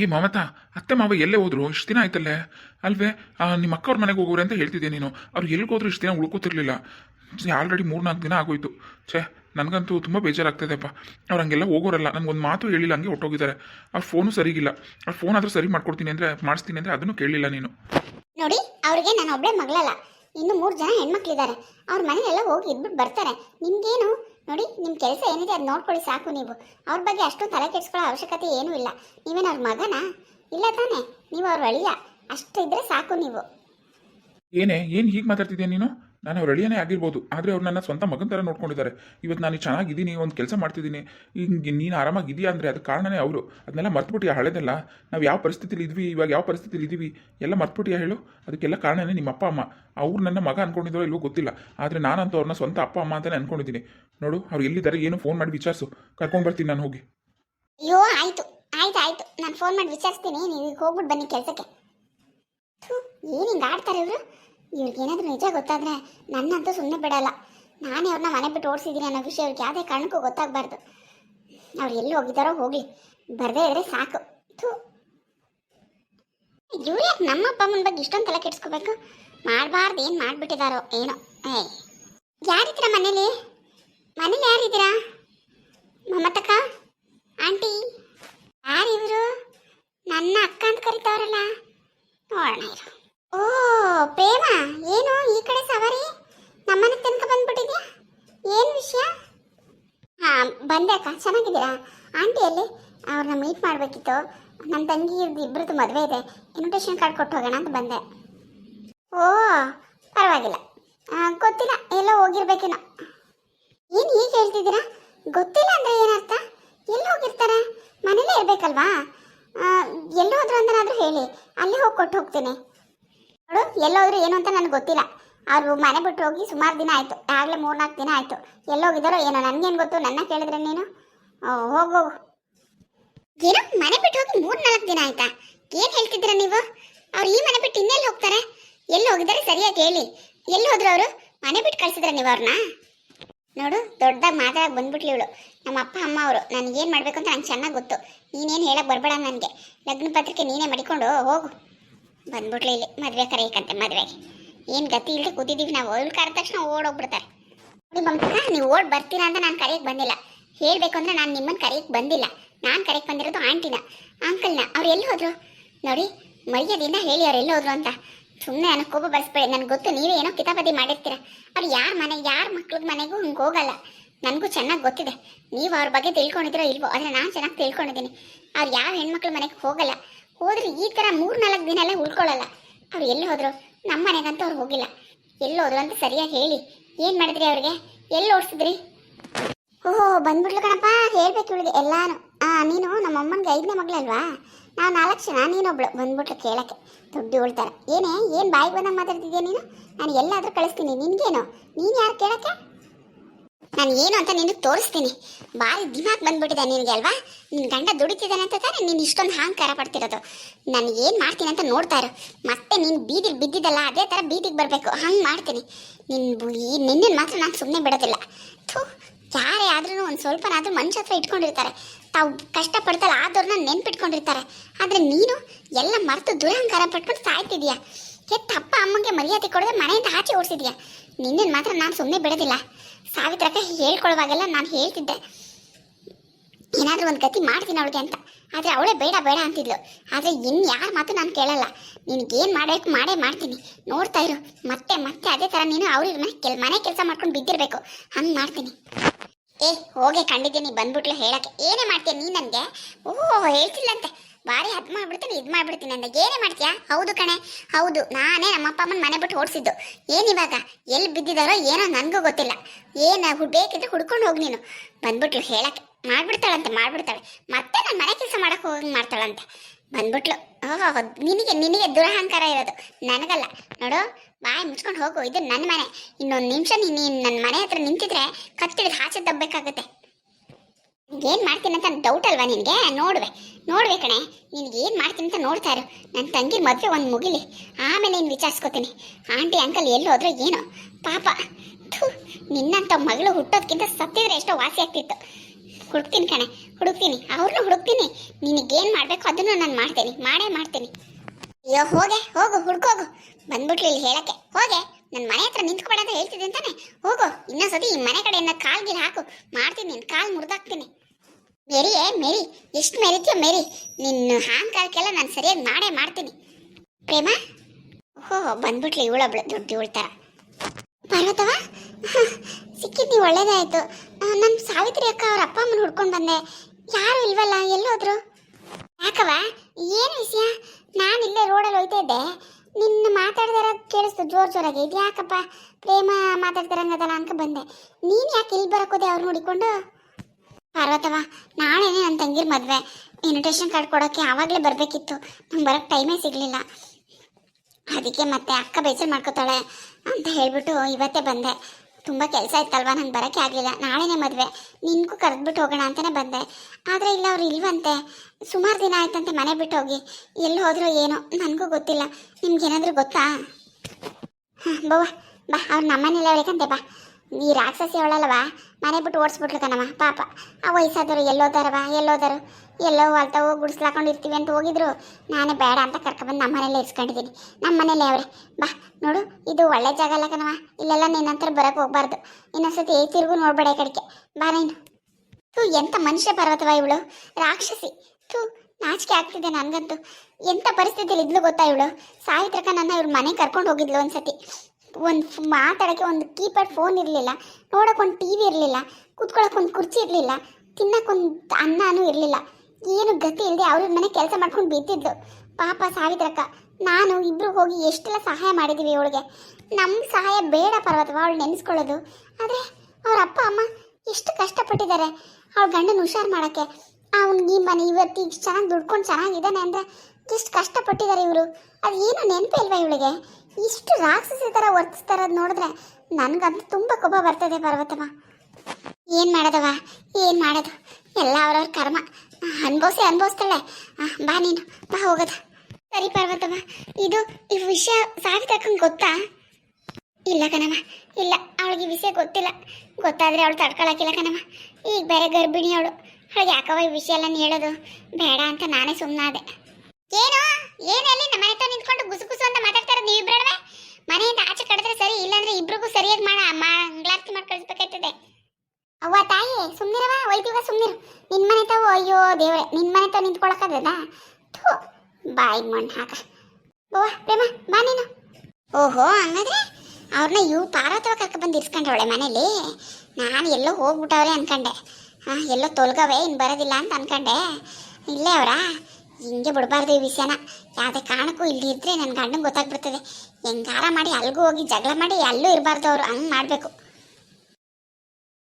ಈ ಮಮತಾ, ಅತ್ತೆ ಮಾವ ಎಲ್ಲೇ ಹೋದ್ರು? ಇಷ್ಟು ದಿನ ಆಯ್ತಲ್ಲೇ? ಅಲ್ವೇ? ನಿಮ್ಮ ಅಕ್ಕ ಅವ್ರ ಮನೆಗೆ ಹೋಗೋರೆ ಅಂತ ಹೇಳ್ತಿದ್ದೆ ನೀನು. ಅವ್ರು ಎಲ್ಲಿಗೆ ಹೋದ್ರು ಇಷ್ಟು ದಿನ ಉಳ್ಕೋತಿರ್ಲಿಲ್ಲ. ಆಲ್ರೆಡಿ ಮೂರ್ನಾಲ್ಕು ದಿನ ಆಗೋಯ್ತು. ಛೇ, ನನಗಂತೂ ತುಂಬ ಬೇಜಾರಾಗ್ತದೆಪ್ಪ. ಅವ್ರು ಹಂಗೆಲ್ಲ ಹೋಗೋರಲ್ಲ. ನನಗೊಂದು ಮಾತು ಹೇಳಿಲ್ಲ, ಹಂಗೆ ಹೊಟ್ಟೋಗಿದ್ದಾರೆ ಅವ್ರ ಫೋನು ಸರಿಗಿಲ್ಲ. ಅವ್ರ ಫೋನ್ ಆದರೂ ಸರಿ ಮಾಡ್ಕೊಡ್ತೀನಿ ಅಂದರೆ, ಮಾಡಿಸ್ತೀನಿ ಅಂದರೆ ಅದನ್ನು ಕೇಳಿಲ್ಲ ನೀನು. ನೋಡಿ, ಅವ್ರಿಗೆ ನಾನು ಒಬ್ಬಳೇ ಮಗಳಲ್ಲ. ಇನ್ನು ಮೂರು ಜನ ಹೆಣ್ಮಕ್ಳಿದ್ದಾರೆ. ಅವ್ರ ಮನೆಯೆಲ್ಲ ಹೋಗಿ ಇದ್ಬಿಟ್ಟು ಬರ್ತಾರೆ. ನಿಮ್ಗೇನು? ನೋಡಿ ನಿಮ್ಮ ಕೆಲಸ ಏನಿದೆ ಅದು ನೋಡ್ಕೊಳ್ಳಿ ಸಾಕು ನೀವು. ಅವ್ರ ಬಗ್ಗೆ ಅಷ್ಟೊಂದು ತಲೆ ಕೆಡಿಸ್ಕೊಳ್ಳೋ ಅವಶ್ಯಕತೆ ಏನೂ ಇಲ್ಲ. ನೀವೇನು ಅವ್ರ ಮಗನಾ? ಇಲ್ಲ ತಾನೇ. ನೀವು ಅವ್ರ ಅಳಿಯ. ಅಷ್ಟು ಇದ್ರೆ ಸಾಕು ನೀವು. ಏನೇ, ಏನು ಹೀಗೆ ಮಾತಾಡ್ತಿದ್ಯಾ ನೀನು? ನಾನು ಅವ್ರ ಅಳಿಯನೇ ಆಗಿರ್ಬೋದು. ಆದರೆ ಅವ್ರು ನನ್ನ ಸ್ವಂತ ಮಗನ ಥರ ನೋಡ್ಕೊಂಡಿದ್ದಾರೆ. ಇವತ್ತು ನಾನು ಚೆನ್ನಾಗಿದ್ದೀನಿ, ಒಂದು ಕೆಲಸ ಮಾಡ್ತಿದ್ದೀನಿ. ಈಗ ನೀನು ಆರಾಮಾಗಿದೆಯಾ ಅಂದರೆ ಅದಕ್ಕೆ ಕಾರಣನೇ ಅವರು. ಅದನ್ನೆಲ್ಲ ಮರ್ತ್ಬಿಟ್ಟು ಹಳೆದೆಲ್ಲ? ನಾವು ಯಾವ ಪರಿಸ್ಥಿತಿಲಿ ಇದ್ವಿ? ಇವಾಗ ಯಾವ ಪರಿಸ್ಥಿತಿಲಿ ಇದ್ದೀವಿ ಎಲ್ಲ ಮರ್ತ್ಬಿಟ್ಟಿಯಾ ಹೇಳು? ಅದಕ್ಕೆಲ್ಲ ಕಾರಣನೇ ನಿಮ್ಮ ಅಪ್ಪ, ಅಮ್ಮ. ಅವ್ರು ನನ್ನ ಮಗ ಅನ್ಕೊಂಡಿದ್ರೋ ಇಲ್ಲೋ ಗೊತ್ತಿಲ್ಲ. ಆದರೆ ನಾನಂತೂ ಅವ್ರನ್ನ ಸ್ವಂತ ಅಪ್ಪ, ಅಮ್ಮ ಅಂತಲೇ ಅನ್ಕೊಂಡಿದ್ದೀನಿ. ನೋಡು, ಅವ್ರು ಎಲ್ಲಿದ್ದಾರೆ, ಏನು ಫೋನ್ ಮಾಡಿ ವಿಚಾರಿಸು. ಕರ್ಕೊಂಡು ಬರ್ತೀನಿ ನಾನು ಹೋಗಿ. ಅಯ್ಯೋ, ಆಯಿತು. ಆಯ್ತು ಆಯ್ತು. ನಾನು ಫೋನ್ ಮಾಡಿ ವಿಚಾರಿಸ್ತೀನಿ. ನೀವು ಹೋಗ್ಬಿಟ್ಟು ಬನ್ನಿ ಕೆಲಸಕ್ಕೆ. ಏನು ಹಿಂಗೆ ಆಡ್ತಾರೆ ಇವರು? ಏನಾದರೂ ನಿಜ ಗೊತ್ತಾದರೆ ನನ್ನಂತೂ ಸುಮ್ಮನೆ ಬಿಡಲ್ಲ. ನಾನೇ ಅವ್ರನ್ನ ಮನೆ ಬಿಟ್ಟು ಓಡಿಸಿದ್ದೀನಿ ಅನ್ನೋ ವಿಷಯ ಅವ್ರಿಗೆ ಯಾವುದೇ ಕಾರಣಕ್ಕೂ ಗೊತ್ತಾಗಬಾರ್ದು. ಅವ್ರು ಎಲ್ಲಿ ಹೋಗಿದ್ದಾರೋ ಹೋಗಲಿ. ಬರದೇ ಇದ್ರೆ ಸಾಕು. ಥೂ. ಇವ್ರು ಯಾಕೆ ನಮ್ಮ ಅಪ್ಪ ಅಮ್ಮನ ಬಗ್ಗೆ ಇಷ್ಟೊಂದು ತಲೆ ಕೆಡಿಸ್ಕೋಬೇಕು? ಮಾಡಬಾರ್ದು, ಏನು ಮಾಡಿಬಿಟ್ಟಿದಾರೋ, ಏನೋ. ಏಯ್. ಯಾರಿದ್ದೀರಾ ಮನೇಲಿ? ಮನೇಲಿ ಯಾರಿದ್ದೀರಾ? ಮಮತಕ್ಕ? ಆಂಟಿ? ಯಾರು ಇವರು ನನ್ನ ಅಕ್ಕ ಅಂತ ಕರಿತಾವ್ರಲ್ಲ. ನೋಡೋಣ ಇರು ಓ, ಪ್ರೇಮ, ಏನು ಈ ಕಡೆ ಸವಾರಿ? ನಮ್ಮನೆ ತನಕ ಬಂದ್ಬಿಟ್ಟಿದ್ಯಾ? ಏನು ವಿಷಯ? ಹಾಂ, ಬಂದೆ ಅಕ್ಕ, ಚೆನ್ನಾಗಿದ್ದೀರಾ? ಆಂಟಿ ಅಲ್ಲಿ ಅವ್ರನ್ನ ಮೀಟ್ ಮಾಡಬೇಕಿತ್ತು. ನನ್ನ ತಂಗಿ ಇಬ್ಬರದ್ದು ಮದುವೆ ಇದೆ. ಇನ್ವಿಟೇಷನ್ ಕಾರ್ಡ್ ಕೊಟ್ಟು ಹೋಗೋಣ ಅಂತ ಬಂದೆ. ಓ, ಪರವಾಗಿಲ್ಲ. ಗೊತ್ತಿಲ್ಲ, ಎಲ್ಲೋ ಹೋಗಿರ್ಬೇಕೇನೋ. ಏನು ಈಗ ಹೇಳ್ತಿದ್ದೀರಾ? ಗೊತ್ತಿಲ್ಲ ಅಂದರೆ ಏನರ್ಥ ಎಲ್ಲಿ ಹೋಗಿರ್ತಾರೆ? ಮನೇಲೇ ಇರಬೇಕಲ್ವಾ? ಎಲ್ಲಿ ಹೋದ್ರು ಅಂತನಾದ್ರೂ ಹೇಳಿ. ಅಲ್ಲೇ ಹೋಗಿ ಕೊಟ್ಟು ಹೋಗ್ತೀನಿ. ನೋಡು, ಎಲ್ಲೋದ್ರು ಏನು ಅಂತ ನನಗೆ ಗೊತ್ತಿಲ್ಲ. ಅವರು ಮನೆ ಬಿಟ್ಟು ಹೋಗಿ ಸುಮಾರು ದಿನ ಆಯಿತು. ಆಗಲೇ ಮೂರ್ನಾಲ್ಕು ದಿನ ಆಯಿತು. ಎಲ್ಲೋಗಿದ್ದಾರೋ ಏನೋ, ನನಗೇನು ಗೊತ್ತು? ನನ್ನ ಕೇಳಿದ್ರೆ ನೀನು? ಹೋಗೋ ಏನು, ಮನೆ ಬಿಟ್ಟು ಹೋಗಿ ಮೂರ್ನಾಲ್ಕು ದಿನ ಆಯ್ತಾ? ಏನು ಹೇಳ್ತಿದ್ದೀರ ನೀವು? ಅವ್ರು ಈ ಮನೆ ಬಿಟ್ಟು ಇನ್ನೆಲ್ಲಿ ಹೋಗ್ತಾರೆ? ಎಲ್ಲಿ ಹೋಗಿದ್ದಾರೆ ಸರಿಯಾಗಿ ಹೇಳಿ. ಎಲ್ಲಿ ಹೋದ್ರು ಅವರು ಮನೆ ಬಿಟ್ಟು ಕಳ್ಸಿದ್ರ ನೀವು ಅವ್ರನ್ನ ನೋಡು, ದೊಡ್ಡದಾಗಿ ಮಾತಾಡಕ್ಕೆ ಬಂದ್ಬಿಟ್ಲಿ ಇವಳು. ನಮ್ಮ ಅಪ್ಪ, ಅಮ್ಮ ಅವರು. ನನಗೇನು ಮಾಡಬೇಕು ಅಂತ ನಂಗೆ ಚೆನ್ನಾಗಿ ಗೊತ್ತು. ನೀನೇನು ಹೇಳಕ್ಕೆ ಬರಬೇಡ ನನಗೆ. ಲಗ್ನ ಪತ್ರಿಕೆ ನೀನೇ ಮಡಿಕೊಂಡು ಹೋಗು. ಬಂದ್ಬಿಟ್ಲಿ ಇಲ್ಲಿ, ಮದ್ವೆ ಕರೆಯಕ್ಕಂತೆ, ಮದ್ವೆ. ಏನು ಗತಿ ಇಲ್ಲದೆ ಕೂತಿದ್ದೀವಿ ನಾವು. ಅವ್ಳು ಕರೆದ ತಕ್ಷಣ ಓಡೋಗ್ಬಿಡ್ತಾರೆ. ನೋಡಿ ಮಮತಾ ನೀವು ಓಡ್ ಬರ್ತೀರಾ ಅಂತ ನಾನು ಕರೆಯಕ್ಕೆ ಬಂದಿಲ್ಲ. ಹೇಳಬೇಕು ಅಂದ್ರೆ ನಾನು ನಿಮ್ಮನ್ನು ಕರೆಯಕ್ಕೆ ಬಂದಿಲ್ಲ. ನಾನು ಕರೆಯಕ್ಕೆ ಬಂದಿರೋದು ಆಂಟಿನ, ಅಂಕಲ್ನ. ಅವ್ರು ಎಲ್ಲಿ ಹೋದ್ರು? ನೋಡಿ ಮರ್ಯಾದಿಂದ ಹೇಳಿ ಅವ್ರು ಎಲ್ಲಿ ಹೋದ್ರು ಅಂತ. ಸುಮ್ಮನೆ ನನಗೆ ಕೋಪ ಬರ್ಸ್ಬೇಡಿ ನನಗೆ ಗೊತ್ತು, ನೀವೇ ಏನೋ ಕಿತಾಪತಿ ಮಾಡಿರ್ತೀರ. ಅವ್ರು ಯಾರ ಮನೆ, ಯಾರ ಮಕ್ಳದ್ ಮನೆಗೂ ಹಂಗೆ ಹೋಗಲ್ಲ. ನನಗೂ ಚೆನ್ನಾಗಿ ಗೊತ್ತಿದೆ. ನೀವು ಅವ್ರ ಬಗ್ಗೆ ತಿಳ್ಕೊಂಡಿದ್ದೀರೋ ಇಲ್ವೋ, ಆದರೆ ನಾನು ಚೆನ್ನಾಗಿ ತಿಳ್ಕೊಂಡಿದ್ದೀನಿ. ಅವ್ರು ಯಾವ ಹೆಣ್ಮಕ್ಳ ಮನೆಗೆ ಹೋಗಲ್ಲ. ಹೋದ್ರೆ ಈ ಥರ ಮೂರು ನಾಲ್ಕು ದಿನ ಎಲ್ಲ ಉಳ್ಕೊಳ್ಳಲ್ಲ. ಅವ್ರು ಎಲ್ಲಿ ಹೋದ್ರು? ನಮ್ಮ ಮನೆಗಂತೂ ಅವ್ರು ಹೋಗಿಲ್ಲ. ಎಲ್ಲಿ ಹೋದ್ರು ಅಂತ ಸರಿಯಾಗಿ ಹೇಳಿ. ಏನು ಮಾಡಿದ್ರಿ ಅವ್ರಿಗೆ? ಎಲ್ಲಿ ಓಡಿಸಿದ್ರಿ? ಓಹೋ, ಬಂದ್ಬಿಟ್ಲು ಕಣಪ್ಪ. ಹೇಳ್ಬೇಕು ಇವಳಿಗೆ ಎಲ್ಲಾನು. ಆ, ನೀನು ನಮ್ಮ ಅಮ್ಮನಿಗೆ ಐದನೇ ಮಗಳಲ್ವಾ? ನಾವು ನಾಲ್ಕು ಜನ, ನೀನೊಬ್ಳು. ಬಂದ್ಬಿಟ್ಲು ಕೇಳಕ್ಕೆ. ದುಡ್ಡು ಉಳ್ತಾರ. ಏನೇ, ಏನು ಬಾಯಿಗೆ ಬಂದಂಗೆ ಮಾತಾಡ್ತಿದ್ಯಾ ನೀನು? ನಾನು ಎಲ್ಲಾದರೂ ಕಳಿಸ್ತೀನಿ. ನಿನ್ಗೇನು? ನೀನು ಯಾರು ಕೇಳಕ್ಕೆ? ನಾನು ಏನು ಅಂತ ನಿನಗೆ ತೋರಿಸ್ತೀನಿ. ಭಾರಿ ದಿಮಾಕ್ ಬಂದ್ಬಿಟ್ಟಿದೆ ನಿನಗೆ ಅಲ್ವಾ? ನಿನ್ನ ಗಂಡ ದುಡಿತಿದ್ದಾನೆ ಅಂತ ತಾನೇ ನೀನು ಇಷ್ಟೊಂದು ಹಾಂಕಾರ ಪಡ್ತಿರೋದು. ನಾನು ಏನು ಮಾಡ್ತೀನಿ ಅಂತ ನೋಡ್ತಾ ಇರು. ಮತ್ತೆ ನೀನು ಬೀದಿಗೆ ಬಿದ್ದಿದ್ದಲ್ಲ, ಅದೇ ಥರ ಬೀದಿಗೆ ಬರಬೇಕು. ಹಂಗೆ ಮಾಡ್ತೀನಿ. ನಿನ್ನ ಈ ನಿನ್ನ ಮಾತ್ರ ನಾನು ಸುಮ್ಮನೆ ಬಿಡೋದಿಲ್ಲ. ಥೂ, ಯಾರೇ ಆದ್ರೂ ಒಂದು ಮನುಷ್ಯ ಹತ್ರ ಇಟ್ಕೊಂಡಿರ್ತಾರೆ. ತಾವು ಕಷ್ಟಪಡ್ತಾರೆ ಆದವ್ರನ್ನ ನೆನ್ಪಿಟ್ಕೊಂಡಿರ್ತಾರೆ. ಆದರೆ ನೀನು ಎಲ್ಲ ಮರೆತು ದುರಹಂಕಾರ ಪಟ್ಕೊಂಡು ಸಾಯ್ತಿದ್ಯಾ. ಕೆ ಅಪ್ಪ ಅಮ್ಮಂಗೆ ಮರ್ಯಾದೆ ಕೊಡದೆ ಮನೆಯಿಂದ ಆಚೆ ಓಡಿಸಿದ್ಯಾ. ನಿನ್ನನ್ನು ಮಾತ್ರ ನಾನು ಸುಮ್ಮನೆ ಬಿಡೋದಿಲ್ಲ. ಸಾವಿತ್ರಕ್ಕ ಹೇಳ್ಕೊಳ್ಳುವಾಗೆಲ್ಲ ನಾನು ಹೇಳ್ತಿದ್ದೆ. ಏನಾದರೂ ಒಂದು ಗತಿ ಮಾಡ್ತೀನಿ ಅವಳಿಗೆ ಅಂತ. ಆದರೆ ಅವಳೇ ಬೇಡ ಬೇಡ ಅಂತಿದ್ಲು. ಆದರೆ ಇನ್ನು ಯಾರ ಮಾತು ನಾನು ಕೇಳಲ್ಲ. ನಿನಗೇನು ಮಾಡಬೇಕು ಮಾಡೇ ಮಾಡ್ತೀನಿ. ನೋಡ್ತಾ ಇರು. ಮತ್ತೆ ಮತ್ತೆ ಅದೇ ಥರ ನೀನು ಅವ್ರಿಗೆ ಮನೆ ಕೆಲ್, ಮನೆ ಕೆಲಸ ಮಾಡ್ಕೊಂಡು ಬಿದ್ದಿರಬೇಕು. ಹಂಗೆ ಮಾಡ್ತೀನಿ. ಏ, ಹೋಗೆ ಕಂಡಿದ್ದೀನಿ ಬಂದ್ಬಿಟ್ಲು ಹೇಳಕ್ಕೆ. ಏನೇ ಮಾಡ್ತೀಯ ನೀನು ನನಗೆ? ಓಹ್ ಹೇಳ್ತಿಲ್ಲಂತೆ ಭಾರಿ ಅದು ಮಾಡ್ಬಿಡ್ತೀನಿ, ಇದು ಮಾಡ್ಬಿಡ್ತೀನಿ ಅಂದ. ಏನೇ ಮಾಡ್ತೀಯಾ? ಹೌದು ಕಣೆ, ಹೌದು. ನಾನೇ ನಮ್ಮ ಅಪ್ಪ ಅಮ್ಮನ ಮನೆ ಬಿಟ್ಟು ಓಡಿಸಿದ್ದು. ಏನಿವಾಗ ಎಲ್ಲಿ ಬಿದ್ದಿದಾರೋ ಏನೋ ನನಗೂ ಗೊತ್ತಿಲ್ಲ. ಏನು ಬೇಕಿದ್ರೆ ಹುಡ್ಕೊಂಡು ಹೋಗಿ ನೀನು. ಬಂದ್ಬಿಟ್ಲು ಹೇಳಕ್ಕೆ. ಮಾಡ್ಬಿಡ್ತಾಳಂತೆ, ಮಾಡ್ಬಿಡ್ತಾಳೆ. ಮತ್ತೆ ನಾನು ಮನೆ ಕೆಲಸ ಮಾಡಕ್ಕೆ ಹೋಗಿ ಮಾಡ್ತಾಳಂತೆ. ಬಂದ್ಬಿಟ್ಲು. ಓಹೋ, ನಿನಗೆ ನಿನಗೆ ದುರಹಂಕಾರ ಇರೋದು. ನನಗಲ್ಲ. ನೋಡು, ಬಾಯಿ ಮುಚ್ಕೊಂಡು ಹೋಗು. ಇದು ನನ್ನ ಮನೆ. ಇನ್ನೊಂದು ನಿಮಿಷ ನೀನು ನನ್ನ ಮನೆ ಹತ್ರ ನಿಂತಿದ್ರೆ ಕತ್ತಿಡಿದು ಆಚೆ ದಬ್ಬಬೇಕಾಗುತ್ತೆ ಏನು ಮಾಡ್ತೀನಿ ಅಂತ ಡೌಟ್ ಅಲ್ವಾ ನಿನಗೆ? ನೋಡುವೆ. ನೋಡುವೆ ಕಣೆ. ನಿನಗೆ ಏನ್ ಮಾಡ್ತೀನಿ ಅಂತ ನೋಡ್ತಾ ಇರು. ನನ್ನ ತಂಗಿ ಮದುವೆ ಒಂದು ಮುಗಿಲಿ. ಆಮೇಲೆ ನೀನು ವಿಚಾರಿಸ್ಕೋತೀನಿ. ಆಂಟಿ, ಅಂಕಲ್ ಎಲ್ಲಿ ಹೋದ್ರೆ ಏನೋ. ಪಾಪ. ಥು. ನಿನ್ನಂಥ ಮಗಳು ಹುಟ್ಟೋದ್ಕಿಂತ ಸತ್ತಿದ್ರೆ ಎಷ್ಟೋ ವಾಸಿ ಆಗ್ತಿತ್ತು. ಹುಡುಕ್ತೀನಿ ಕಣೆ. ಹುಡುಕ್ತೀನಿ. ಅವ್ರನ್ನೂ ಹುಡುಕ್ತೀನಿ. ಏನ್ ಮಾಡಬೇಕು ಅದನ್ನು ನಾನು ಮಾಡ್ತೇನೆ. ಮಾಡೇ ಮಾಡ್ತೀನಿ. ಅಯ್ಯೋ, ಹೋಗೆ. ಹೋಗು, ಹುಡ್ಕೋಗು. ಬಂದ್ಬಿಟ್ಲಿ ಇಲ್ಲಿ ಹೇಳಕ್ಕೆ. ಹೋಗೆ. ನನ್ನ ಮನೆ ಹತ್ರ ನಿಂತ್ಕೊಬೇಡ ಅಂತ ಹೇಳ್ತಿದ್ದೆ ಅಂತಾನೆ ಹೋಗು. ಇನ್ನೊಂದ್ಸತಿ ಈ ಮನೆ ಕಡೆಯಿಂದ ಕಾಲ್ಗಿಲ್ ಹಾಕು. ಮಾಡ್ತೀನಿ. ನಿನ್ನ ಕಾಲ್ ಮುರಿದಾಕ್ತೀನಿ. ಮೇರಿಯೇ ಮೇರಿ, ಎಷ್ಟು ಮೆರಿತೀಯ ಮೇರಿ. ನಿನ್ನ ಅಹಂಕಾರಕ್ಕೆಲ್ಲ ನಾನು ಸರಿಯಾಗಿ ಮಾಡೇ ಮಾಡ್ತೀನಿ. ಪ್ರೇಮ? ಓಹೋ, ಬಂದ್ಬಿಟ್ಲಿ ಇವಳೊಬ್ಳು ದೊಡ್ಡ ಇವಳ್ತಾರ ಪರ್ವತವ? ಸಿಕ್ಕಿದ್ದು ನೀವು ಒಳ್ಳೇದಾಯ್ತು ನನ್ನ ಸಾವಿತ್ರಿ ಅಕ್ಕ ಅವ್ರ ಅಪ್ಪ ಅಮ್ಮನ ಹುಡ್ಕೊಂಡು ಬಂದೆ. ಯಾರು ಇಲ್ವಲ್ಲ, ಎಲ್ಲೋದ್ರು? ಯಾಕವ ಏನು ವಿಷಯ? ನಾನು ಇಲ್ಲೇ ರೋಡಲ್ಲಿ ಹೋಯ್ತಾ ಇದ್ದೆ. ನಿನ್ನ ಮಾತಾಡ್ದಾರ ಕೇಳಿಸ್ತು, ಜೋರು ಜೋರಾಗಿ. ಇದು ಯಾಕಪ್ಪ ಪ್ರೇಮ ಮಾತಾಡ್ತಾರಂಗದಲ್ಲ ಅನ್ಕ ಬಂದೆ. ನೀನು ಯಾಕೆ ಇಲ್ಲಿ ಬರಕೋದೆ ಅವ್ರು ನೋಡಿಕೊಂಡು? ಪಾರ್ವತವ ನಾಳೆನೇ ನನ್ನ ತಂಗಿರ್ ಮದುವೆ. ಇನ್ವಿಟೇಷನ್ ಕಾರ್ಡ್ ಕೊಡೋಕ್ಕೆ ಆವಾಗಲೇ ಬರಬೇಕಿತ್ತು. ನಂಗೆ ಬರೋಕ್ಕೆ ಟೈಮೇ ಸಿಗಲಿಲ್ಲ. ಅದಕ್ಕೆ ಮತ್ತೆ ಅಕ್ಕ ಬೇಜಾರು ಮಾಡ್ಕೋತಾಳೆ ಅಂತ ಹೇಳ್ಬಿಟ್ಟು ಇವತ್ತೇ ಬಂದೆ. ತುಂಬ ಕೆಲಸ ಇತ್ತಲ್ವಾ, ನಂಗೆ ಬರೋಕ್ಕೆ ಆಗಲಿಲ್ಲ. ನಾಳೆನೇ ಮದುವೆ. ನಿನ್ಗೂ ಕರೆದ್ಬಿಟ್ಟು ಹೋಗೋಣ ಅಂತಲೇ ಬಂದೆ. ಆದರೆ ಇಲ್ಲ, ಅವ್ರು ಇಲ್ವಂತೆ. ಸುಮಾರು ದಿನ ಆಯ್ತಂತೆ ಮನೆ ಬಿಟ್ಟು ಹೋಗಿ. ಎಲ್ಲಿ ಹೋದ್ರು ಏನೋ, ನನಗೂ ಗೊತ್ತಿಲ್ಲ. ನಿಮ್ಗೇನಾದರೂ ಗೊತ್ತಾ? ಹಾಂ, ಬವ್ವ, ಬಾ, ಅವ್ರು ನಮ್ಮನೆಲ್ಲ ಹೇಳ್ಕಂತೆ ಬಾ. ಈ ರಾಕ್ಷಸಿ ಅವಳಲ್ವ ಮನೆ ಬಿಟ್ಟು ಓಡಿಸ್ಬಿಟ್ಲು ಕಣವ ಪಾಪ. ಆ ವಯಸ್ಸಾದರು ಎಲ್ಲೋದಾರವ ಎಲ್ಲೋದಾರು ಎಲ್ಲೋ ಹೊಲ್ತಾವು ಗುಡಿಸ್ಲಾಕೊಂಡು ಇರ್ತೀವಿ ಅಂತ ಹೋಗಿದ್ರು. ನಾನೇ ಬೇಡ ಅಂತ ಕರ್ಕೊಬಂದು ನಮ್ಮ ಮನೇಲಿ ಇರ್ಸ್ಕೊಂಡಿದ್ದೀನಿ ನಮ್ಮ ಮನೇಲಿ ಅವ್ರೆ. ಬಾ, ನೋಡು, ಇದು ಒಳ್ಳೆ ಜಾಗ ಅಲ್ಲ ಕಣವ ಇಲ್ಲೆಲ್ಲ ನಿನ್ನ ಹತ್ರ ಬರೋಕ್ಕೆ ಹೋಗ್ಬಾರ್ದು. ಇನ್ನೊಂದ್ಸತಿ ತಿರುಗು ನೋಡ್ಬೇಡ ಕಡೆಗೆ. ಬಾ ನೀನು. ಥೂ ಎಂಥ ಮನುಷ್ಯ ಪರ್ವತವ ಇವಳು. ರಾಕ್ಷಸಿ. ತು ನಾಚಿಕೆ ಆಗ್ತಿದೆ ನನಗಂತೂ. ಎಂಥ ಪರಿಸ್ಥಿತಿಯಲ್ಲಿ ಇದ್ಲು ಗೊತ್ತಾ ಇವಳು? ಸಾಯಿತ್ರಕ ನನ್ನ ಇವ್ರ ಮನೆಗೆ ಕರ್ಕೊಂಡು ಹೋಗಿದ್ಲು ಒಂದ್ಸತಿ. ಒಂದು ಮಾತಾಡೋಕ್ಕೆ ಒಂದು ಕೀಪ್ಯಾಡ್ ಫೋನ್ ಇರಲಿಲ್ಲ ನೋಡೋಕೆ ಒಂದು ಟಿ ವಿ ಇರಲಿಲ್ಲ ಕೂತ್ಕೊಳ್ಳೋಕೆ ಒಂದು ಕುರ್ಚಿ ಇರಲಿಲ್ಲ ತಿನ್ನಕ್ಕೊಂದು ಅನ್ನನೂ ಇರಲಿಲ್ಲ. ಏನು ಗತಿ ಇಲ್ಲದೆ ಅವ್ರ ಮನೆ ಕೆಲಸ ಮಾಡ್ಕೊಂಡು ಬಿದ್ದಿದ್ದು. ಪಾಪ ಸಾವಿತ್ರಕ್ಕ, ನಾನು ಇಬ್ರು ಹೋಗಿ ಎಷ್ಟೆಲ್ಲ ಸಹಾಯ ಮಾಡಿದ್ದೀವಿ ಇವಳಿಗೆ ನಮ್ಮ ಸಹಾಯ ಬೇಡ ಪರ್ವತವ ಅವಳು ನೆನೆಸ್ಕೊಳ್ಳೋದು. ಆದರೆ ಅವ್ರ ಅಪ್ಪ, ಅಮ್ಮ ಎಷ್ಟು ಕಷ್ಟಪಟ್ಟಿದ್ದಾರೆ ಅವಳ ಗಂಡನ ಹುಷಾರು ಮಾಡೋಕ್ಕೆ. ಅವ್ನು ಈ ಮನೆ ಇವತ್ತು ಈಗ ಚೆನ್ನಾಗಿ ದುಡ್ಕೊಂಡು ಚೆನ್ನಾಗಿದ್ದಾನೆ ಅಂದರೆ ಎಷ್ಟು ಕಷ್ಟಪಟ್ಟಿದ್ದಾರೆ ಇವರು. ಅದು ಏನು ನೆನಪೇ ಇಲ್ವಾ ಇವಳಿಗೆ? ಇಷ್ಟು ರಾಕ್ಷಸಿ ಥರ ವರ್ತಿಸ್ತಾರ ನೋಡಿದ್ರೆ ನನಗಂತೂ ತುಂಬ ಕೋಪ ಬರ್ತದೆ ಪರ್ವತಮ್ಮ. ಏನು ಮಾಡೋದವ ಏನು ಮಾಡೋದು? ಎಲ್ಲ ಅವ್ರವ್ರ ಕರ್ಮ. ಅನ್ಭವಿಸಿ ಅನ್ಭವಿಸ್ತಾಳೆ. ಬಾ ನೀನು. ಬಾ ಹೋಗದ. ಸರಿ ಪರ್ವತಮ್ಮ. ಇದು ಈ ವಿಷಯ ಸಾವಿತಕ್ಕಂಗೆ ಗೊತ್ತಾ? ಇಲ್ಲ ಕಣಮ್ಮ. ಇಲ್ಲ, ಅವಳಿಗೆ ವಿಷಯ ಗೊತ್ತಿಲ್ಲ. ಗೊತ್ತಾದ್ರೆ ಅವಳು ತಡ್ಕೊಳಕಿಲ್ಲ ಕಣಮ್ಮ. ಈಗ ಬೇರೆ ಗರ್ಭಿಣಿ ಅವಳು ಅವಳಿಗೆ ಯಾಕವ ಈ ವಿಷಯ ಎಲ್ಲ ಹೇಳೋದು ಬೇಡ ಅಂತ ನಾನೇ ಸುಮ್ಮನಾದೆ ಏನು? ಏನಲ್ಲಿ ನಮ್ಮ ಮನೆ ಹತ್ರ ನಿಂತ್ಕೊಂಡು ಗುಸು ಗುಸು ಅಂತ ಮಾತಾಡ್ತಾರೆ ನೀವು ಇಬ್ಬರೇ ಮನೆಯಿಂದ ಆಚೆ ಕಡಿದ್ರೆ ಸರಿ, ಇಲ್ಲಾಂದ್ರೆ ಇಬ್ರಿಗೂ ಸರಿಯಾಗಿ ಮಾಡ ಮಂಗಳಾರತಿ ಮಾಡಿ ಕಳಿಸ್ಬೇಕಾಯ್ತದೆ ಅವ್ವ, ತಾಯಿ ಸುಮ್ಮನಿರವ ಒಯ್ತೀವ ಸುಮ್ಮನಿರು ನಿನ್ನ ಮನೆ ತಾವು ಅಯ್ಯೋ ದೇವ್ರೆ ನಿನ್ನ ಮನೆ ತಾವು ನಿಂತ್ಕೊಳಕ್ಕದ ಥೂ ಬಾಯಿ ಮಣ್ಣು ಹಾಕ. ಬವ್ವ ಪ್ರೇಮ, ಬಾ ನೀನು. ಓಹೋ, ಹಂಗಾದ್ರೆ ಅವ್ರನ್ನ ಇವು ಪಾರ್ವತವ ಕರ್ಕ ಬಂದು ಇರ್ಸ್ಕೊಂಡವಳೆ ಮನೇಲಿ. ನಾನು ಎಲ್ಲೋ ಹೋಗ್ಬಿಟ್ಟವ್ರೆ ಅನ್ಕಂಡೆ. ಹಾಂ, ಎಲ್ಲೋ ತೊಲ್ಗವೆ ಇನ್ನು ಬರೋದಿಲ್ಲ ಅಂತ ಅನ್ಕಂಡೆ. ಇಲ್ಲೇ ಅವರಾ? ಹಿಂಗೆ ಬಿಡಬಾರ್ದು ಈ ವಿಷಯನ. ಯಾವುದೇ ಕಾರಣಕ್ಕೂ ಇಲ್ಲಿ ಇದ್ದರೆ ನನ್ನ ಗಂಡನ ಗೊತ್ತಾಗ್ಬಿಡ್ತದೆ. ಹೆಂಗಾರ ಮಾಡಿ ಅಲ್ಗೂ ಹೋಗಿ ಜಗಳ ಮಾಡಿ ಅಲ್ಲೂ ಇರಬಾರ್ದು ಅವರು. ಹಂಗೆ ಮಾಡಬೇಕು.